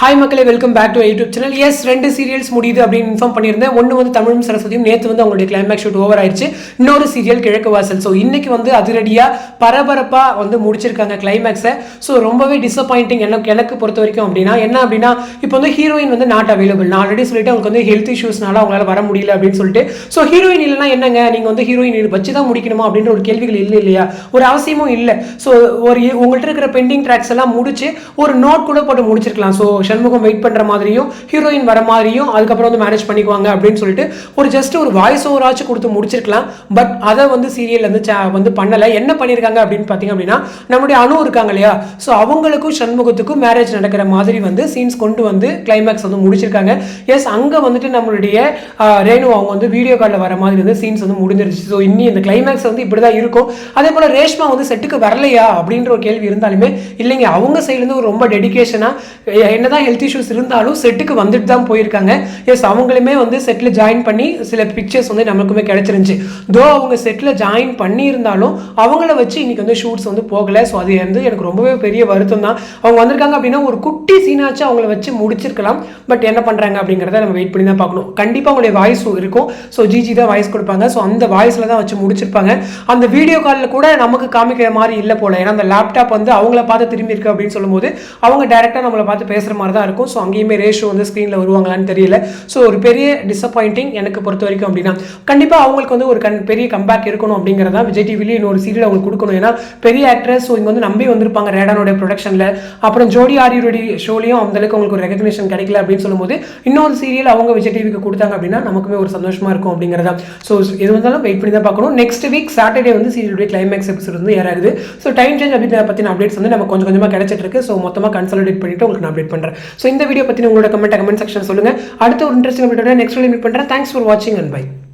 Hi மக்களே welcome back to YouTube channel S ரெண்டு serials முடியுது அப்படின்னு இன்ஃபார்ம் பண்ணியிருந்தேன். ஒன்று வந்து தமிழும் சரஸ்வதியும். நேற்று வந்து அவங்களுடைய கிளைமேக்ஸ் ஷூட் ஓவர் ஆயிடுச்சு இன்னொரு சீரியல் கிழக்கு வாசல். ஸோ இன்னைக்கு வந்து அதிரடியாக பரபரப்பாக வந்து முடிச்சிருக்காங்க கிளைமேக்ஸை ஸோ ரொம்பவே டிசப்பாயிண்டிங் எனக்கு எனக்கு பொறுத்த வரைக்கும் அப்படின்னா என்ன அப்படின்னா இப்போ வந்து ஹீரோயின் வந்து நாட் அவைலபிள் நான் ஆல்ரெடி சொல்லிட்டு அவங்களுக்கு வந்து ஹெல்த் இஷ்யூஸ்னால அவங்களால வர முடியல அப்படின்னு சொல்லிட்டு. ஸோ ஹீரோயின் இல்லைனா என்னங்க? நீங்கள் வந்து ஹீரோயின் வச்சு தான் முடிக்கணுமா அப்படின்ற ஒரு கேள்விகள் இல்லை இல்லையா? ஒரு அவசியமும் இல்லை. ஸோ ஒரு உங்கள்கிட்ட இருக்கிற பெண்டிங் ட்ராக்ஸ் எல்லாம் முடிச்சு ஒரு நோட் கூட போட்டு முடிச்சிருக்கலாம். ஸோ சண்முகம் வெயிட் பண்ணுற மாதிரியும் ஹீரோயின் வர மாதிரியும் அதுக்கப்புறம் வந்து மேனேஜ் பண்ணிக்குவாங்க அப்படின்னு சொல்லிட்டு ஒரு ஜஸ்ட் ஒரு வாய்ஸ் ஓவராச்சும் கொடுத்து முடிச்சிருக்கலாம். பட் அதை வந்து சீரியல் வந்து வந்து பண்ணலை. என்ன பண்ணியிருக்காங்க அப்படின்னு பார்த்தீங்க அப்படின்னா நம்முடைய அணு இருக்காங்க இல்லையா? ஸோ அவங்களுக்கும் சண்முகத்துக்கும் மேரேஜ் நடக்கிற மாதிரி வந்து சீன்ஸ் கொண்டு வந்து கிளைமேக்ஸ் வந்து முடிச்சிருக்காங்க. எஸ் அங்கே வந்துட்டு நம்மளுடைய ரேணு அவங்க வந்து வீடியோ காலில் வர மாதிரி வந்து சீன்ஸ் வந்து முடிஞ்சிருச்சு. ஸோ இன்னி இந்த கிளைமேக்ஸ் வந்து இப்படி தான் இருக்கும். அதே போல் ரேஷ்மா வந்து செட்டுக்கு வரலையா அப்படின்ற ஒரு கேள்வி இருந்தாலுமே இல்லைங்க. அவங்க சைட்லேருந்து ஒரு ரொம்ப டெடிக்கேஷனாக என்னதான் ஹெல்த் இஷ்யூஸ் இருந்தாலும் செட்டுக்கு வந்துட்டு தான் போயிருக்காங்க. எஸ் அவங்களுமே வந்து செட்டில் ஜாயின் பண்ணி சில பிக்சர்ஸ் வந்து நமக்குமே கிடைச்சிருந்துச்சு. தோ அவங்க செட்டில் ஜாயின் பண்ணியிருந்தாலும் அவங்கள வச்சு இன்னைக்கு வந்து ஷூட்ஸ் வந்து போகலை. ஸோ அது வந்து எனக்கு ரொம்பவே பெரிய வருத்தம் தான். அவங்க வந்திருக்காங்க அப்படின்னா ஒரு குட்டி சீனாச்சும் அவங்கள வச்சு முடிச்சிருக்கலாம். பட் என்ன பண்ணுறாங்க அப்படிங்கிறத நம்ம வெயிட் பண்ணி தான் பார்க்கணும். கண்டிப்பாக அவங்களுடைய வாய்ஸ் இருக்கும். ஸோ ஜிஜி தான் வாய்ஸ் கொடுப்பாங்க. ஸோ அந்த வாய்ஸில் தான் வச்சு முடிச்சிருப்பாங்க. அந்த வீடியோ காலில் கூட நமக்கு காமிக்கிற மாதிரி இல்லை போல. ஏன்னா அந்த லேப்டாப் வந்து அவங்கள பார்த்து திரும்பி இருக்கு அப்படின்னு சொல்லும்போது அவங்க டேரெக்டாக நம்மளை பார்த்து பேசுகிற மாதிரி தான் இருக்கும். ஸோ அங்கேயுமே ரேஷோ வந்து ஸ்க்ரீனில் வருவாங்களான்னு தெரியல. ஸோ ஒரு பெரிய டிசப்பாயிண்டிங் எனக்கு பொறுத்த வரைக்கும் அப்படின்னா கண்டிப்பாக அவங்களுக்கு வந்து ஒரு கண் பெரிய கம்பேக் இருக்கணும் அப்படிங்கிறதா விஜய் டிவிலேயே இன்னொரு சீரியல் அவங்களுக்கு கொடுக்கணும். ஏன்னா பெரிய ஆக்ட்ரஸ் ஸோ இங்கே வந்து நம்பி வந்திருப்பாங்க ரேடானோட ப்ரொடக்ஷனில் அப்புறம் ஜோடி ஆரியோடைய ஷோலையும் அந்த அளவுக்கு அவங்களுக்கு ஒரு ரெகக்னேஷன் கிடைக்கல அப்படின்னு சொல்லும்போது இன்னொரு சீரியல் அவங்க விஜய் டிவிக்கு கொடுத்தாங்க அப்படின்னா நமக்குமே ஒரு சந்தோஷமாக இருக்கும் அப்படிங்கிறதா. ஸோ எது வந்தாலும் வெயிட் பண்ணி தான் பார்க்கணும். நெக்ஸ்ட் வீக் சாட்டர்டே வந்து சீரியலுடைய கிளைமேக்ஸ் எபிசோட் வந்து ஏறாகுது ஸோ டைம் சேஞ்ச் அப்படி பற்றின அப்டேட்ஸ் வந்து நம்ம கொஞ்சம் கொஞ்சமாக கிடைச்சிட்டு இருக்கு. ஸோ மொத்தமாக கன்சல்டேட் பண்ணிட்டு உங்களுக்கு நான் அப்டேட் பண்ணுறேன் ஸோ இந்த வீடியோ பற்றி உங்களோட கமெண்ட் கமெண்ட் செக்ஷன் சொல்லுங்கள் அடுத்த ஒரு இன்ட்ரெஸ்டிங் வீடியோ நெக்ஸ்ட் மீட் பண்ணுறேன் தேங்க்ஸ் ஃபார் வாட்சிங் அண்ட் பை